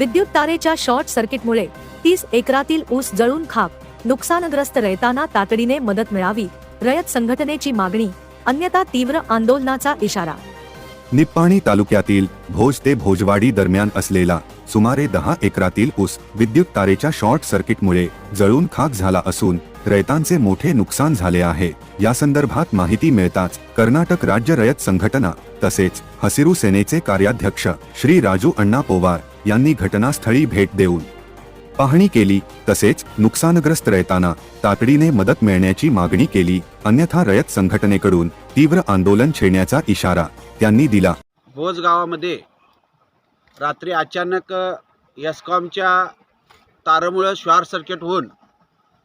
विद्युत तारेच्या शॉर्ट सर्किटमुळे तीस एकरातील ऊस जळून खाक नुकसानग्रस्त रयताना तातडीने मदत मिळावी रयत संघटनेची मागणी अन्यथा तीव्र आंदोलनाचा इशारा. निप्पाणी तालुक्यातील भोज ते भोजवाडी दरम्यान असलेला सुमारे दहा एकरातील ऊस विद्युत तारेच्या शॉर्ट सर्किटमुळे जळून खाक झाला असून रयतांचे मोठे नुकसान झाले आहे. या संदर्भात माहिती मिळताच कर्नाटक राज्य रयत संघटना तसेच हसिरू सेनेचे कार्याध्यक्ष श्री राजू अण्णा पोवार यांनी घटनास्थळी भेट देऊन पाहणी केली. तसेच नुकसानग्रस्त रयताना तातडीने मदत मिळण्याची मागणी केली. अन्यथा रयत संघटनेकडून तीव्र आंदोलन छेडण्याचा इशारा त्यांनी दिला. भोज गावामध्ये रात्री अचानक एस्कॉमच्या तारामुळं शॉर्ट सर्किट होऊन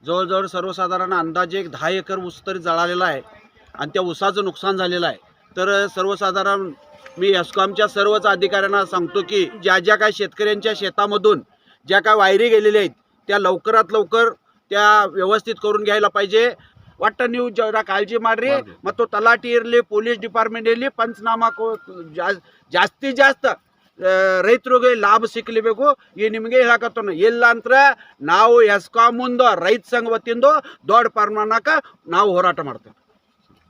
जवळजवळ सर्वसाधारण अंदाजे एक दहा एकर ऊस तरी जळालेला आहे. आणि त्या ऊसाचं नुकसान झालेलं आहे. तर सर्वसाधारण मी एस्कॉमच्या सर्वच अधिकाऱ्यांना सांगतो की ज्या ज्या काही शेतकऱ्यांच्या शेतामधून ज्या काय वायरी गेलेल्या आहेत त्या लवकरात लवकर त्या व्यवस्थित करून घ्यायला पाहिजे ಒಟ್ಟ ನೀವು ಜರ ಕಾಳಜಿ ಮಾಡ್ರಿ ಮತ್ತು ತಲಾಟಿ ಇರಲಿ ಪೊಲೀಸ್ ಡಿಪಾರ್ಟ್ಮೆಂಟ್ ಇರಲಿ ಪಂಚನಾಮ ಕೊ- ಜಾ- ಜಾಸ್ತಿ ಜಾಸ್ತಿ ರೈತರಿಗೆ ಲಾಭ ಸಿಕ್ಕಲೇಬೇಕು ಈ ನಿಮಗೆ ಹೇಳಕತ್ತನ ಇಲ್ಲ ಅಂತ್ರ ನಾವು ಎಸ್ಕಾಂ ಮುಂದೆ ರೈತ ಸಂಘ ವತಿಯಿಂದ ದೊಡ್ಡ ಪ್ರಮಾಣಕ್ಕೆ ನಾವು ಹೋರಾಟ ಮಾಡ್ತೇವೆ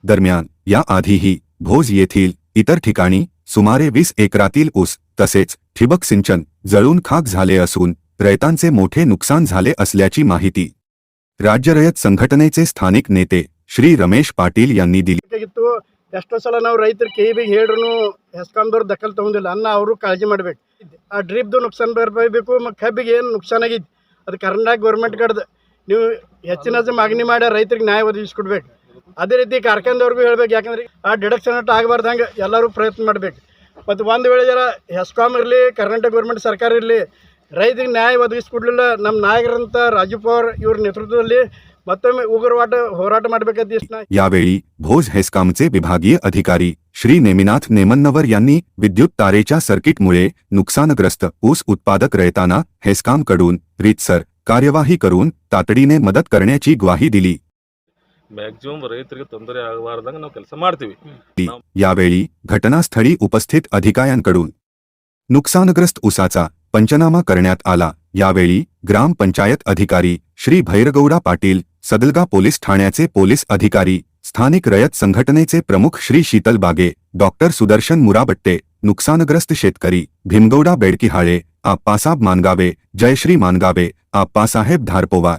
दरम्यान या आधीही भोज येथील इतर ठिकाणी सुमारे वीस एकरातील ऊस तसेच ठिबक सिंचन जळून खाक झाले असून रयतांचे मोठे नुकसान झाले असल्याची माहिती राज्य रयत संघटनेचे स्थानिक नेते श्री रमेश पाटील यांनी दिली ಬೇಕಾಗಿತ್ತು ಎಷ್ಟೋ ಸಲ ನಾವು ರೈತರು ಕೈ ಬಿಗಿ ಹೇಳ್ರು ಹೆಸ್ಕಾಮ್ದವ್ರು ದಖಲ್ ತಗೊಂಡಿಲ್ಲ ಅನ್ನ ಅವರು ಕಾಳಜಿ ಮಾಡ್ಬೇಕು ಆ ಡ್ರಿಪ್ದು ನುಕ್ಸಾನ್ ಭರ್ಪಾಯಿ ಬೇಕು ಮತ್ತು ಕಬ್ಬಿಗೆ ಏನು ನುಕ್ಸಾನ್ ಆಗೈತಿ ಅದು ಕರ್ನಾಟಕ ಗೌರ್ಮೆಂಟ್ ಕಡ್ದು ನೀವು ಹೆಚ್ಚಿನ ಮಾಗಣಿ ಮಾಡಿ ರೈತರಿಗೆ ನ್ಯಾಯ ಒದಗಿಸ್ಕೊಡ್ಬೇಕು ಅದೇ ರೀತಿ ಕಾರ್ಖಾನೆದವ್ರಿಗೂ ಹೇಳ್ಬೇಕು ಯಾಕಂದ್ರೆ ಆ ಡಿಡಕ್ಷನ್ ಅಟ್ ಆಗಬಾರ್ದು ಹಂಗೆ ಎಲ್ಲರೂ ಪ್ರಯತ್ನ ಮಾಡ್ಬೇಕು ಮತ್ತು ಒಂದು ವೇಳೆ ಜರ ಹೆಸ್ಕಾಮ್ ಇರಲಿ ಕರ್ನಾಟಕ ಗೌರ್ಮೆಂಟ್ ಸರ್ಕಾರ ಇರಲಿ ರೈತರಿಗೆ ನ್ಯಾಯ ಒದಗಿಸ್ಕೊಡ್ಲಿಲ್ಲ ನಮ್ಮ ನಾಯಕರಂತ ರಾಜು ಪವಾರ್ ಇವ್ರ ನೇತೃತ್ವದಲ್ಲಿ ಮತ್ತೊಮ್ಮೆ ಉಗ್ರವಾಟ ಹೋರಾಟ ಮಾಡ್ಬೇಕಂತ ಇಷ್ಟ ನಾ यावेळी भोज हेस्कामचे विभागीय अधिकारी श्री नेमिनाथ नेमन्नवर यांनी विद्युत तारेच्या सर्किटमुळे नुकसानग्रस्त ऊस उत्पादक रयताना हेस्कामकडून रीतसर कार्यवाही करून तातडीने मदत करण्याची ग्वाही दिली ಮ್ಯಾಕ್ಸಿಮಮ್ ರೈತರಿಗೆ ತೊಂದರೆ ಆಗಬಾರ್ದಂಗೆ ನಾವು ಕೆಲಸ ಮಾಡ್ತೀವಿ यावेळी घटनास्थळी उपस्थित अधिकाऱ्यांकडून नुकसानग्रस्त ऊसाचा पंचनामा करण्यात आला यावेळी ग्रामपंचायत अधिकारी श्री भैरगौडा पाटील सदलगा पोलीस ठाण्याचे पोलीस अधिकारी स्थानिक रयत संघटनेचे प्रमुख श्री शीतल बागे डॉक्टर सुदर्शन मुराबट्टे नुकसानग्रस्त शेतकरी भीमगौडा बेडकिहाळे आप्पासाब मानगावे जयश्री मानगावे आप्पासाहेब धारपोवार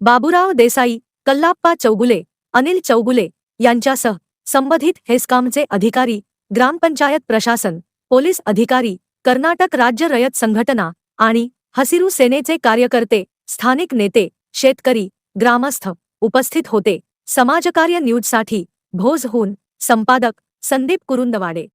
बाबुराव देसाई कल्लाप्पा चौगुले अनिल चौगुले यांच्यासह संबंधित हेस्कामचे अधिकारी ग्रामपंचायत प्रशासन पोलीस अधिकारी कर्नाटक राज्य रयत संघटना आणि हसिरू सेनेचे कार्यकर्ते स्थानिक नेते शेतकरी ग्रामस्थ उपस्थित होते. समाजकार्य न्यूजसाठी भोजहून संपादक संदीप कुरुंदवाडे.